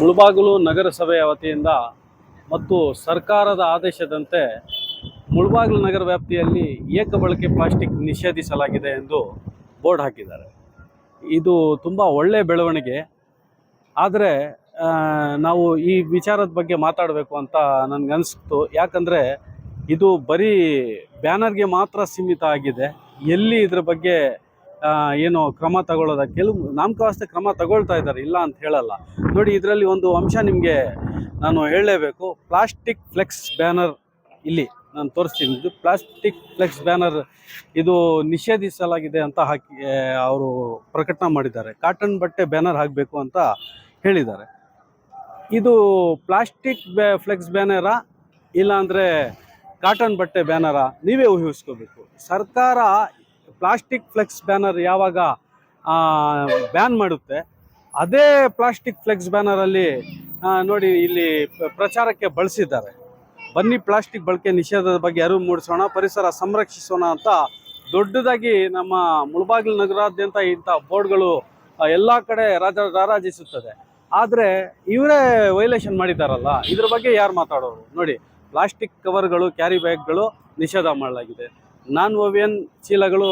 ಮುಳಬಾಗಿಲು ನಗರಸಭೆಯ ವತಿಯಿಂದ ಮತ್ತು ಸರ್ಕಾರದ ಆದೇಶದಂತೆ ಮುಳಬಾಗಿಲು ನಗರ ವ್ಯಾಪ್ತಿಯಲ್ಲಿ ಏಕ ಬಳಕೆ ಪ್ಲಾಸ್ಟಿಕ್ ನಿಷೇಧಿಸಲಾಗಿದೆ ಎಂದು ಬೋರ್ಡ್ ಹಾಕಿದ್ದಾರೆ. ಇದು ತುಂಬ ಒಳ್ಳೆಯ ಬೆಳವಣಿಗೆ. ಆದರೆ ನಾವು ಈ ವಿಚಾರದ ಬಗ್ಗೆ ಮಾತಾಡಬೇಕು ಅಂತ ನನಗನ್ನಿಸ್ತು ಯಾಕಂದರೆ, ಇದು ಬರೀ ಬ್ಯಾನರ್ಗೆ ಮಾತ್ರ ಸೀಮಿತ ಆಗಿದೆ. ಎಲ್ಲಿ ಇದ್ರ ಬಗ್ಗೆ ಏನು ಕ್ರಮ ತಗೊಳ್ಳೋದ? ಕೆಲವು ನಾಮಕಾವಸ್ಥೆ ಕ್ರಮ ತಗೊಳ್ತಾ ಇದ್ದಾರೆ, ಇಲ್ಲ ಅಂತ ಹೇಳಲ್ಲ. ನೋಡಿ, ಇದರಲ್ಲಿ ಒಂದು ಅಂಶ ನಿಮಗೆ ನಾನು ಹೇಳಲೇಬೇಕು. ಪ್ಲಾಸ್ಟಿಕ್ ಫ್ಲೆಕ್ಸ್ ಬ್ಯಾನರ್ ಇಲ್ಲಿ ನಾನು ತೋರಿಸ್ತೀನಿ. ಇದು ಪ್ಲಾಸ್ಟಿಕ್ ಫ್ಲೆಕ್ಸ್ ಬ್ಯಾನರ್ ಇದು ನಿಷೇಧಿಸಲಾಗಿದೆ ಅಂತ ಹಾಕಿ ಅವರು ಪ್ರಕಟಣೆ ಮಾಡಿದ್ದಾರೆ. ಕಾಟನ್ ಬಟ್ಟೆ ಬ್ಯಾನರ್ ಹಾಕಬೇಕು ಅಂತ ಹೇಳಿದ್ದಾರೆ. ಇದು ಪ್ಲಾಸ್ಟಿಕ್ ಬ್ಯಾ, ಫ್ಲೆಕ್ಸ್ ಬ್ಯಾನರಾ? ಇಲ್ಲಾಂದರೆ ಕಾಟನ್ ಬಟ್ಟೆ ಬ್ಯಾನರಾ? ನೀವೇ ಊಹಿಸ್ಕೋಬೇಕು. ಸರ್ಕಾರ ಪ್ಲಾಸ್ಟಿಕ್ ಫ್ಲೆಕ್ಸ್ ಬ್ಯಾನರ್ ಯಾವಾಗ ಬ್ಯಾನ್ ಮಾಡುತ್ತೆ, ಅದೇ ಪ್ಲಾಸ್ಟಿಕ್ ಫ್ಲೆಕ್ಸ್ ಬ್ಯಾನರಲ್ಲಿ ನೋಡಿ ಇಲ್ಲಿ ಪ್ರಚಾರಕ್ಕೆ ಬಳಸಿದ್ದಾರೆ. ಬನ್ನಿ ಪ್ಲಾಸ್ಟಿಕ್ ಬಳಕೆ ನಿಷೇಧದ ಬಗ್ಗೆ ಅರಿವು ಮೂಡಿಸೋಣ, ಪರಿಸರ ಸಂರಕ್ಷಿಸೋಣ ಅಂತ ದೊಡ್ಡದಾಗಿ ನಮ್ಮ ಮುಳಬಾಗಿಲು ನಗರಾದ್ಯಂತ ಇಂಥ ಬೋರ್ಡ್ಗಳು ಎಲ್ಲ ಕಡೆ ರಾಜ, ರಾರಾಜಿಸುತ್ತದೆ. ಆದರೆ ಇವರೇ ವೈಲೇಷನ್ ಮಾಡಿದ್ದಾರಲ್ಲ, ಇದ್ರ ಬಗ್ಗೆ ಯಾರು ಮಾತಾಡೋರು? ನೋಡಿ, ಪ್ಲಾಸ್ಟಿಕ್ ಕವರ್ಗಳು, ಕ್ಯಾರಿ ಬ್ಯಾಗ್ಗಳು ನಿಷೇಧ ಮಾಡಲಾಗಿದೆ. ನಾನ್ ಓವಿಯನ್ ಚೀಲಗಳು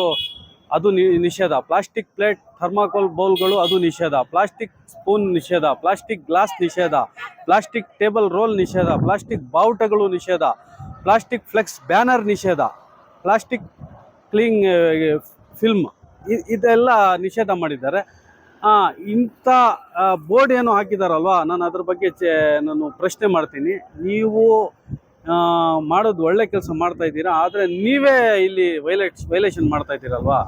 ಅದು ನಿಷೇಧ. ಪ್ಲಾಸ್ಟಿಕ್ ಪ್ಲೇಟ್, ಥರ್ಮಾಕೋಲ್ ಬೌಲ್ಗಳು ಅದು ನಿಷೇಧ. ಪ್ಲಾಸ್ಟಿಕ್ ಸ್ಪೂನ್ ನಿಷೇಧ. ಪ್ಲಾಸ್ಟಿಕ್ ಗ್ಲಾಸ್ ನಿಷೇಧ. ಪ್ಲಾಸ್ಟಿಕ್ ಟೇಬಲ್ ರೋಲ್ ನಿಷೇಧ. ಪ್ಲಾಸ್ಟಿಕ್ ಬಾವುಟಗಳು ನಿಷೇಧ. ಪ್ಲಾಸ್ಟಿಕ್ ಫ್ಲೆಕ್ಸ್ ಬ್ಯಾನರ್ ನಿಷೇಧ. Plastic clean film. ಇದೆಲ್ಲ ನಿಷೇಧ ಮಾಡಿದ್ದಾರೆ. ಇಂಥ ಬೋರ್ಡ್ ಏನು ಹಾಕಿದಾರಲ್ವಾ? ನಾನು ಅದ್ರ ಬಗ್ಗೆ ಚೆ, ನಾನು ಪ್ರಶ್ನೆ ಮಾಡ್ತೀನಿ. ನೀವು ಮಾಡೋದು ಒಳ್ಳೆ ಕೆಲಸ ಮಾಡ್ತಾ ಇದ್ದೀರಾ? ಆದರೆ ನೀವೇ ಇಲ್ಲಿ ವೈಲೇಟ್ ವೈಲೇಷನ್ ಮಾಡ್ತಾ ಇದ್ದೀರಲ್ವಾ?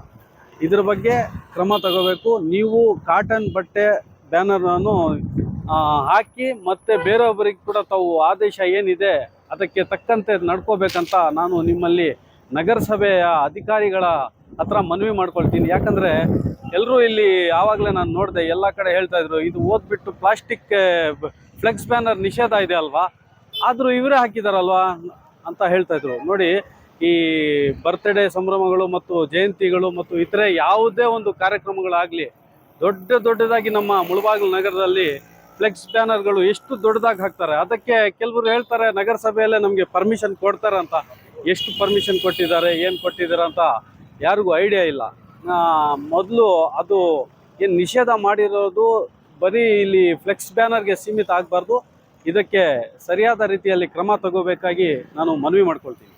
ಇದ್ರ ಬಗ್ಗೆ ಕ್ರಮ ತಗೋಬೇಕು. ನೀವು ಕಾಟನ್ ಬಟ್ಟೆ ಬ್ಯಾನರನ್ನು ಹಾಕಿ ಮತ್ತೆ ಬೇರೊಬ್ಬರಿಗೆ ಕೂಡ ತಾವು ಆದೇಶ ಏನಿದೆ, ಅದಕ್ಕೆ ತಕ್ಕಂತೆ ನಡ್ಕೋಬೇಕಂತ ನಾನು ನಿಮ್ಮಲ್ಲಿ ನಗರಸಭೆಯ ಅಧಿಕಾರಿಗಳ ಹತ್ರ ಮನವಿ ಮಾಡ್ಕೊಳ್ತೀನಿ. ಯಾಕಂದರೆ ಎಲ್ಲರೂ ಇಲ್ಲಿ ಆವಾಗಲೇ ನಾನು ನೋಡಿದೆ, ಎಲ್ಲ ಕಡೆ ಹೇಳ್ತಾ ಇದ್ರು, ಇದು ಓದ್ಬಿಟ್ಟು ಪ್ಲಾಸ್ಟಿಕ್ ಫ್ಲೆಕ್ಸ್ ಬ್ಯಾನರ್ ನಿಷೇಧ ಇದೆ ಅಲ್ವಾ? ಆದರೂ ಇವರೇ ಹಾಕಿದಾರಲ್ವಾ ಅಂತ ಹೇಳ್ತಾ ಇದ್ರು. ನೋಡಿ, ಈ ಬರ್ತ್ಡೇ ಸಂಭ್ರಮಗಳು ಮತ್ತು ಜಯಂತಿಗಳು ಮತ್ತು ಇತರೆ ಯಾವುದೇ ಒಂದು ಕಾರ್ಯಕ್ರಮಗಳಾಗಲಿ, ದೊಡ್ಡ ದೊಡ್ಡದಾಗಿ ನಮ್ಮ ಮುಳಬಾಗಿಲು ನಗರದಲ್ಲಿ ಫ್ಲೆಕ್ಸ್ ಬ್ಯಾನರ್ಗಳು ಎಷ್ಟು ದೊಡ್ಡದಾಗಿ ಹಾಕ್ತಾರೆ. ಅದಕ್ಕೆ ಕೆಲವರು ಹೇಳ್ತಾರೆ, ನಗರಸಭೆಯಲ್ಲೇ ನಮಗೆ ಪರ್ಮಿಷನ್ ಕೊಡ್ತಾರೆ ಅಂತ. ಎಷ್ಟು ಪರ್ಮಿಷನ್ ಕೊಟ್ಟಿದ್ದಾರೆ, ಏನು ಕೊಟ್ಟಿದ್ದಾರೆ ಅಂತ ಯಾರಿಗೂ ಐಡಿಯಾ ಇಲ್ಲ. ಮೊದಲು ಅದು ಏನು ನಿಷೇಧ ಮಾಡಿರೋದು ಬರೀ ಇಲ್ಲಿ ಫ್ಲೆಕ್ಸ್ ಬ್ಯಾನರ್ಗೆ ಸೀಮಿತ ಆಗಬಾರ್ದು. ಇದಕ್ಕೆ ಸರಿಯಾದ ರೀತಿಯಲ್ಲಿ ಕ್ರಮ ತಗೋಬೇಕಾಗಿ ನಾನು ಮನವಿ ಮಾಡ್ಕೊಳ್ತೀನಿ.